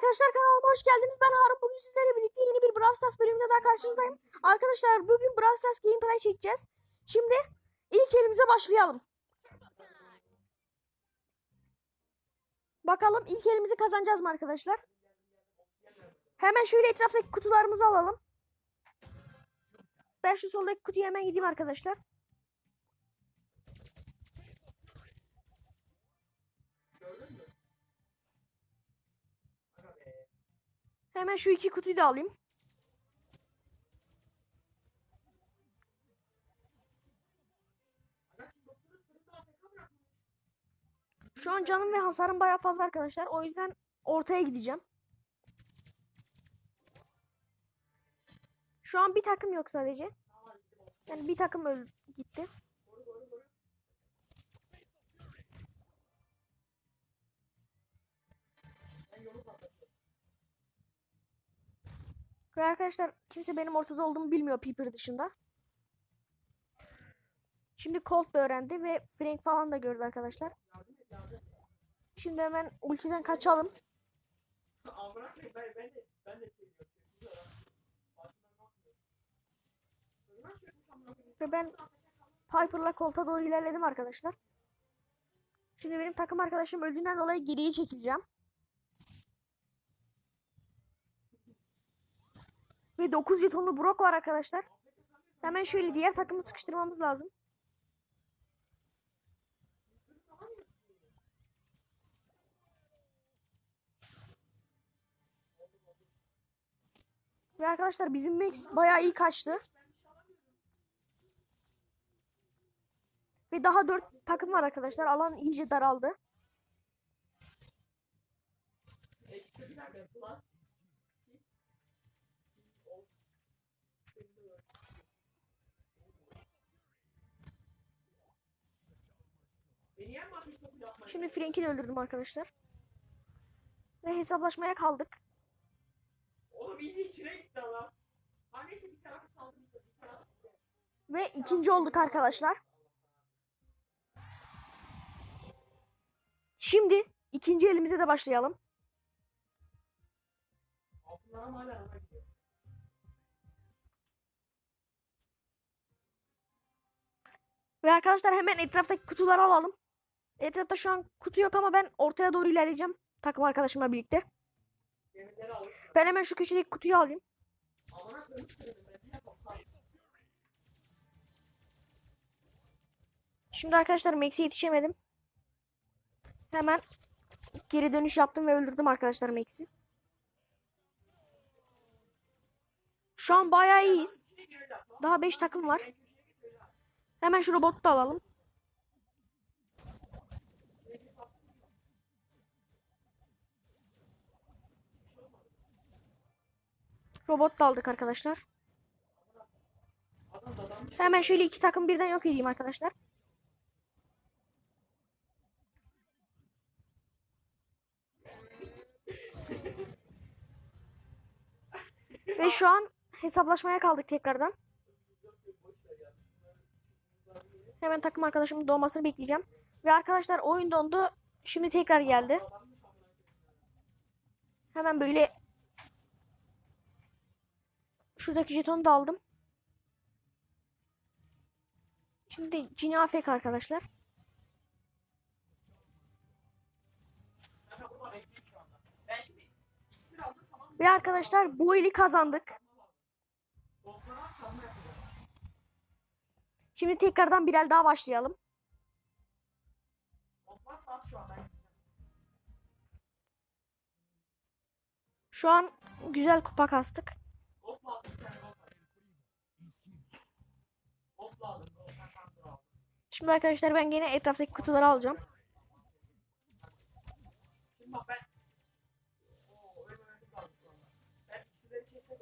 arkadaşlar kanalıma hoş geldiniz. Ben Harun. Bugün sizlerle birlikte yeni bir Brawl Stars bölümünde daha karşınızdayım. Arkadaşlar bugün Brawl Stars gameplay çekeceğiz. Şimdi ilk elimize başlayalım. Bakalım ilk elimizi kazanacağız mı arkadaşlar? Hemen şöyle etraftaki kutularımızı alalım. Ben şu soldaki kutuya hemen gideyim arkadaşlar. Hemen şu iki kutuyu da alayım. Şu an canım ve hasarım bayağı fazla arkadaşlar. O yüzden ortaya gideceğim. Şu an bir takım yok sadece. Yani bir takım öl gitti. Ve arkadaşlar kimse benim ortada olduğumu bilmiyor Piper dışında. Şimdi Colt da öğrendi ve Frank falan da gördü arkadaşlar. Şimdi hemen ultiden kaçalım. Ve ben Piper'la Colt'a doğru ilerledim arkadaşlar. Şimdi benim takım arkadaşım öldüğünden dolayı geriye çekileceğim. Ve 9 jetonlu Brock var arkadaşlar. Hemen şöyle diğer takımı sıkıştırmamız lazım. Ve arkadaşlar bizim Max bayağı iyi kaçtı. Ve daha 4 takım var arkadaşlar. Alan iyice daraldı. Şimdi Frank'i de öldürdüm arkadaşlar. Ve hesaplaşmaya kaldık. Oğlum iyice içine gitti. Ha neyse bir tarafı saldırırsa bir tarafı. Ve ikinci olduk arkadaşlar. Şimdi ikinci elimize de başlayalım. Altınlara hala. Ve arkadaşlar hemen etraftaki kutuları alalım. Etrafta şu an kutu yok ama ben ortaya doğru ilerleyeceğim. Takım arkadaşımla birlikte. Ben hemen şu köşedeki kutuyu alayım. Şimdi arkadaşlar Max'e yetişemedim. Hemen geri dönüş yaptım ve öldürdüm arkadaşlar Max'i. Şu an bayağı iyiyiz. Daha 5 takım var. Hemen şu robotu da alalım. Robot da aldık arkadaşlar. Hemen şöyle iki takım birden yok edeyim arkadaşlar. Ve şu an hesaplaşmaya kaldık tekrardan. Hemen takım arkadaşımın doğmasını bekleyeceğim. Ve arkadaşlar oyun dondu. Şimdi tekrar geldi. Hemen böyle şuradaki jetonu da aldım. Şimdi Cini Afek arkadaşlar. Ve arkadaşlar bu eli kazandık. Şimdi tekrardan bir el daha başlayalım. Şu an güzel kupa kastık. Top lazım bir tane top var. Top lazım. Top ben şansını aldım. Şimdi arkadaşlar ben gene etraftaki kutuları alacağım.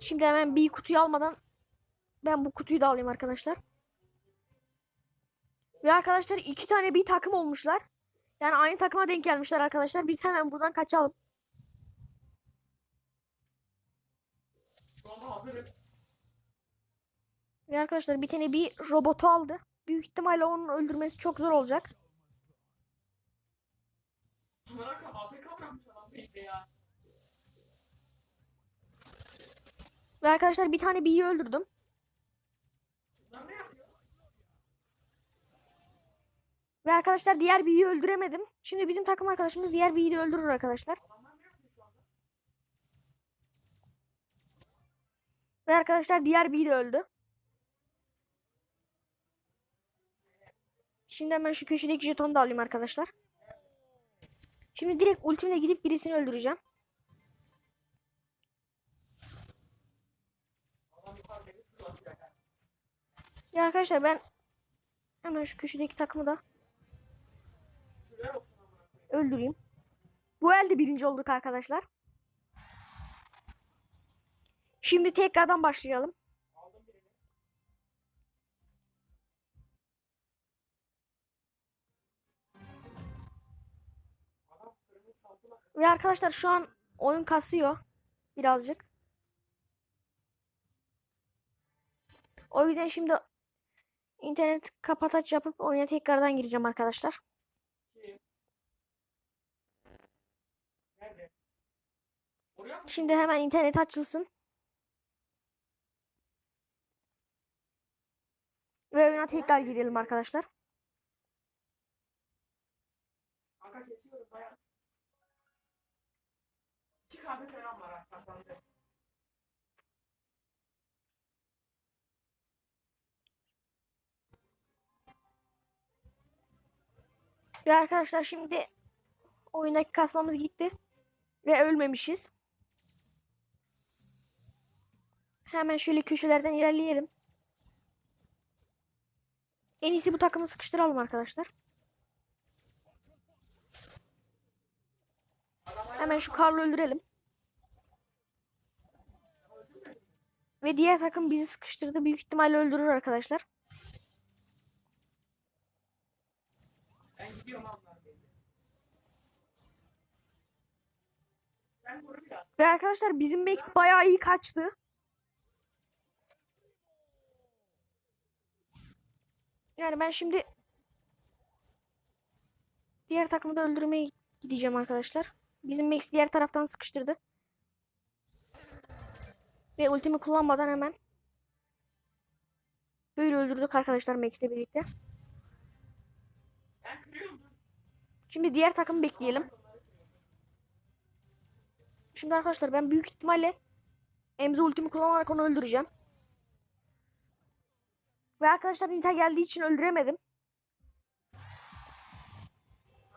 Şimdi hemen bir kutuyu almadan ben bu kutuyu da alayım arkadaşlar. Ve arkadaşlar iki tane bir takım olmuşlar. Yani aynı takıma denk gelmişler arkadaşlar. Biz hemen buradan kaçalım. Hazırım. Ve arkadaşlar bir tane bir robotu aldı. Büyük ihtimalle onun öldürmesi çok zor olacak. Ve arkadaşlar bir tane B'yi öldürdüm. Ve arkadaşlar diğer B'yi öldüremedim. Şimdi bizim takım arkadaşımız diğer B'yi de öldürür arkadaşlar. Ve arkadaşlar diğer B de öldü. Şimdi hemen şu köşedeki jetonu da alayım arkadaşlar. Şimdi direkt ultimle gidip birisini öldüreceğim. Ya arkadaşlar ben hemen şu köşedeki takımı da öldüreyim. Bu elde birinci olduk arkadaşlar. Şimdi tekrardan başlayalım. Ve arkadaşlar şu an oyun kasıyor birazcık. O yüzden şimdi internet kapataç yapıp oyuna tekrardan gireceğim arkadaşlar. Şimdi hemen internet açılsın. Ve oyuna tekrar girelim arkadaşlar. Kanka kesiyorum dayan. İki kahve falan var saklanacak. Ve arkadaşlar şimdi oyundaki kasmamız gitti. Ve ölmemişiz. Hemen şöyle köşelerden ilerleyelim. En iyisi bu takımı sıkıştıralım arkadaşlar. Hemen şu Karl'ı öldürelim. Ve diğer takım bizi sıkıştırdı. Büyük ihtimalle öldürür arkadaşlar. Ben gidiyorum. Ve arkadaşlar bizim Max bayağı iyi kaçtı. Yani ben şimdi diğer takımı da öldürmeye gideceğim arkadaşlar. Bizim Max diğer taraftan sıkıştırdı. Ve ultimi kullanmadan hemen böyle öldürdük arkadaşlar Max'le birlikte. Şimdi diğer takımı bekleyelim. Şimdi arkadaşlar ben büyük ihtimalle Emze ultimi kullanarak onu öldüreceğim. Ve arkadaşlar Nita geldiği için öldüremedim.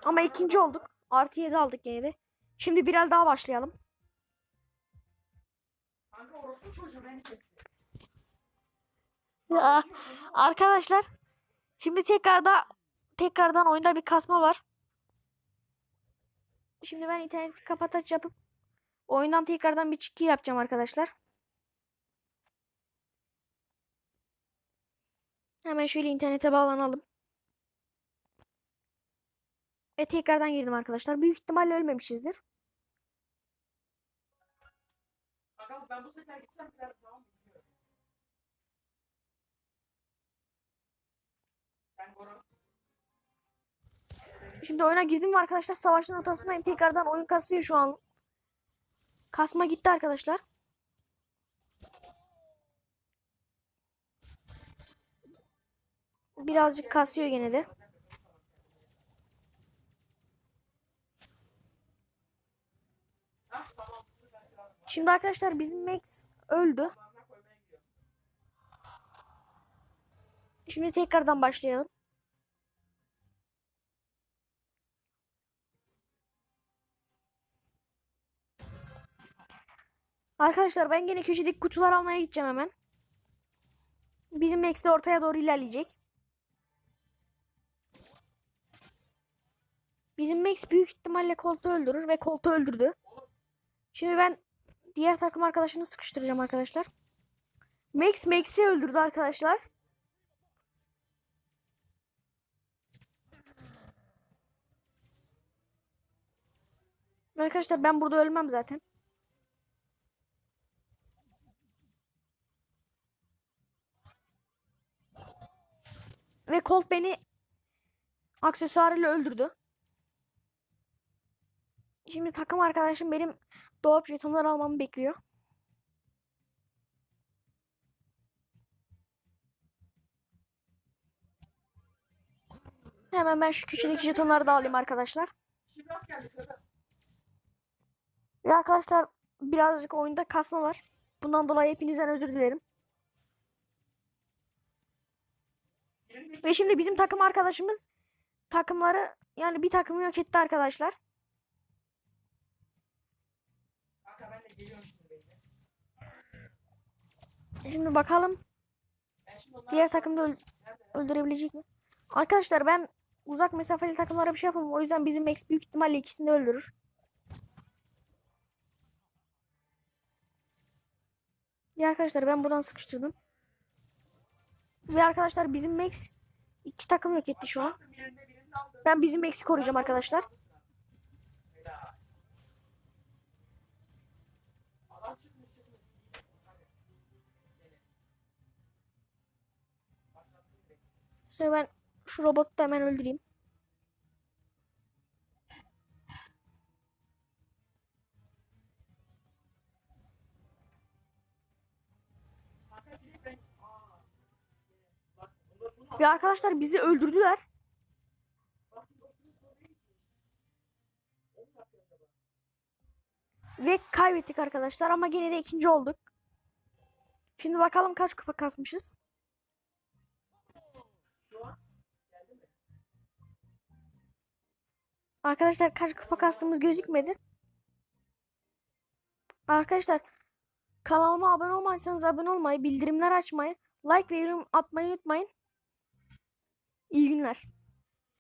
Ama ikinci olduk. Artı 7 aldık yine de. Şimdi biraz daha başlayalım. Kanka. Ya, arkadaşlar şimdi tekrarda tekrardan oyunda bir kasma var. Şimdi ben interneti kapataç yapıp oyundan tekrardan bir çıkı yapacağım arkadaşlar. Hemen şöyle internete bağlanalım. Ve tekrardan girdim arkadaşlar. Büyük ihtimalle ölmemişizdir. Ben bu sefer gitsem kırarım tamam mı? Gidiyorum. Sen koru. Şimdi oyuna girdim arkadaşlar savaşın ortasındayım. Tekrardan oyun kasıyor şu an. Kasma gitti arkadaşlar. Birazcık kasıyor gene de. Ah tamam bu sefer kırarım. Şimdi arkadaşlar bizim Max öldü. Şimdi tekrardan başlayalım. Arkadaşlar ben gene köşedeki kutular almaya gideceğim hemen. Bizim Max de ortaya doğru ilerleyecek. Bizim Max büyük ihtimalle Colt'u öldürür ve Colt'u öldürdü. Şimdi ben diğer takım arkadaşını sıkıştıracağım arkadaşlar. Max Max'i öldürdü arkadaşlar. Arkadaşlar ben burada ölmem zaten. Ve Colt beni aksesuarıyla öldürdü. Şimdi takım arkadaşım benim Doğap jetonlar almamı bekliyor. Hemen ben şu köşedeki jetonları da alayım arkadaşlar. Ya arkadaşlar birazcık oyunda kasma var. Bundan dolayı hepinizden özür dilerim. Ve şimdi bizim takım arkadaşımız takımları yani bir takımı yok etti arkadaşlar. Şimdi bakalım diğer öl- Nerede? öldürebilecek mi? Arkadaşlar ben uzak mesafeli takımlara bir şey yapamam. O yüzden bizim Max büyük ihtimalle ikisini öldürür. Ya arkadaşlar ben buradan sıkıştırdım. Ve arkadaşlar bizim Max iki takım yok etti şu an. Ben bizim Max'i koruyacağım arkadaşlar. Sonra ben şu robotu da hemen öldüreyim. Ve arkadaşlar bizi öldürdüler. Ve kaybettik arkadaşlar ama gene de ikinci olduk. Şimdi bakalım kaç kupa kasmışız. Arkadaşlar kaç kupa kastığımız gözükmedi. Arkadaşlar kanalıma abone olmadıysanız abone olmayı, bildirimler açmayı, like ve yorum atmayı unutmayın. İyi günler.